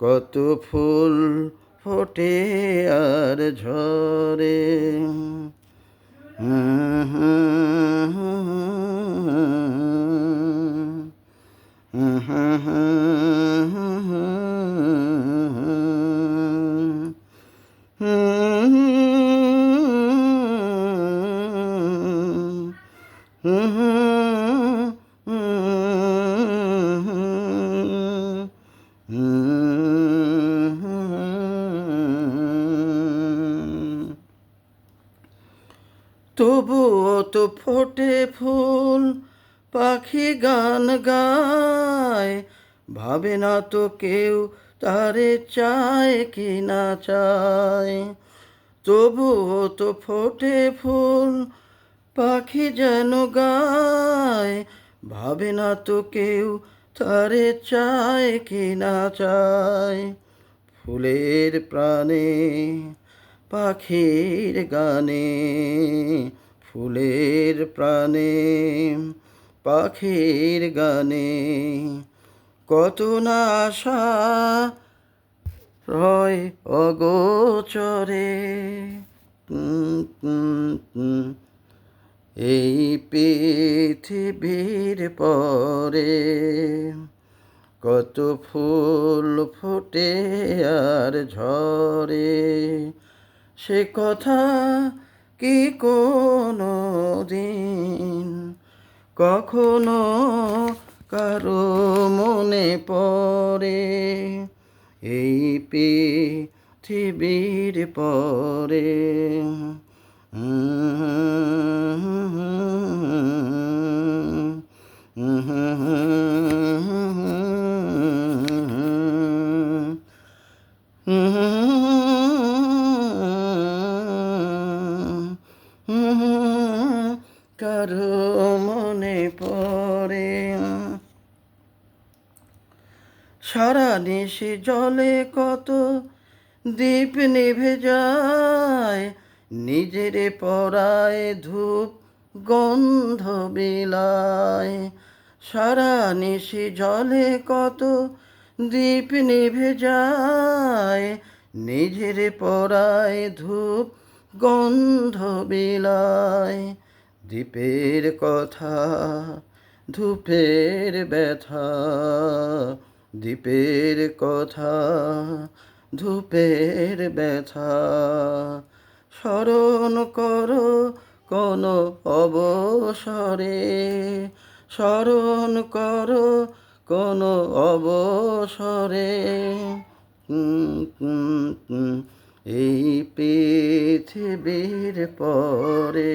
কত ফুল ফোটে আর ঝরে। তবুও তো ফোটে ফুল, পাখি গান গায়। ভাবে না তো কেউ তারে চায় কি না চায়। তবুও তো ফোটে ফুল, পাখি যেন গায়। ভাবে না তো কেউ তারে চায় কি না চায়। ফুলের প্রাণে পাখির গানে, ফুলের প্রাণে পাখির গানে, কত না আশা রয় অগোচরে। এই পৃথিবীর পরে কত ফুল ফোটে আর ঝরে সে কথা কি কোনো দিন কখনো কারও মনে পড়ে? এই পৃথিবীর পরে। কারও মনে পড়ে সারা নিশি জলে কত দ্বীপ নিভে যায়, নিজের পরায় ধূপ গন্ধ বিলায়। সারা নিশি জলে কত দ্বীপ নিভে যায়, নিজের পরায় ধূপ গন্ধ বিলায়। দ্বীপের কথা, ধূপের ব্যথা, দ্বীপের কথা, ধূপের ব্যথা। স্মরণ করো কোন অবসরে, স্মরণ করো কোন অবসরে। এই পৃথিবীর পরে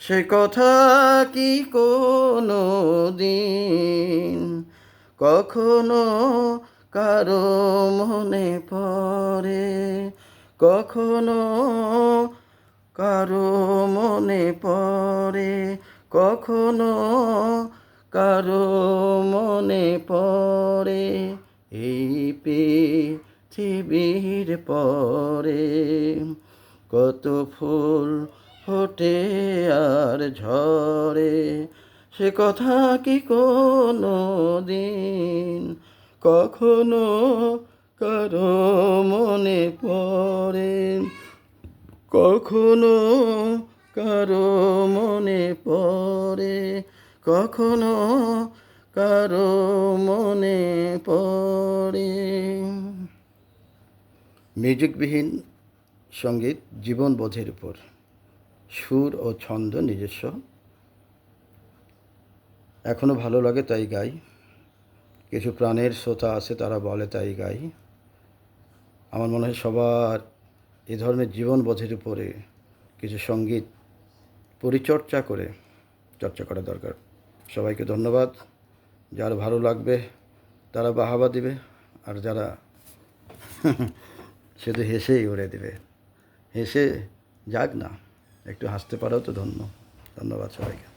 সে কথা কি কোনো দিন? কখনো কারও মনে পড়ে? কখনো কারও মনে পড়ে? কখনো কারও মনে পড়ে? এই পৃথিবীর পরে কত ফুল ফোটে আর ঝরে, সে কথা কি কোনো দিন কখনো কারও মনে পড়ে? কখনো কারও মনে পড়ে? কখনো কারও মনে পড়ে? মিউজিকবিহীন সংগীত জীবনবোধের উপর। সুর ও ছন্দ নিজস্ব। এখনও ভালো লাগে তাই গাই। কিছু প্রাণের শ্রোতা আছে তারা বলে তাই গাই। আমার মনে হয় সবার এ ধরনের জীবনবোধের উপরে কিছু সংগীত পরিচর্যা করে চর্চা করা দরকার। সবাইকে ধন্যবাদ। যার ভালো লাগবে তারা বাহাবা দিবে, আর যারা শুধু হেসেই উড়ে দেবে। হেসে যাক না। একটু হাসতে পারাও তো ধন্য। ধন্যবাদ সবাইকে।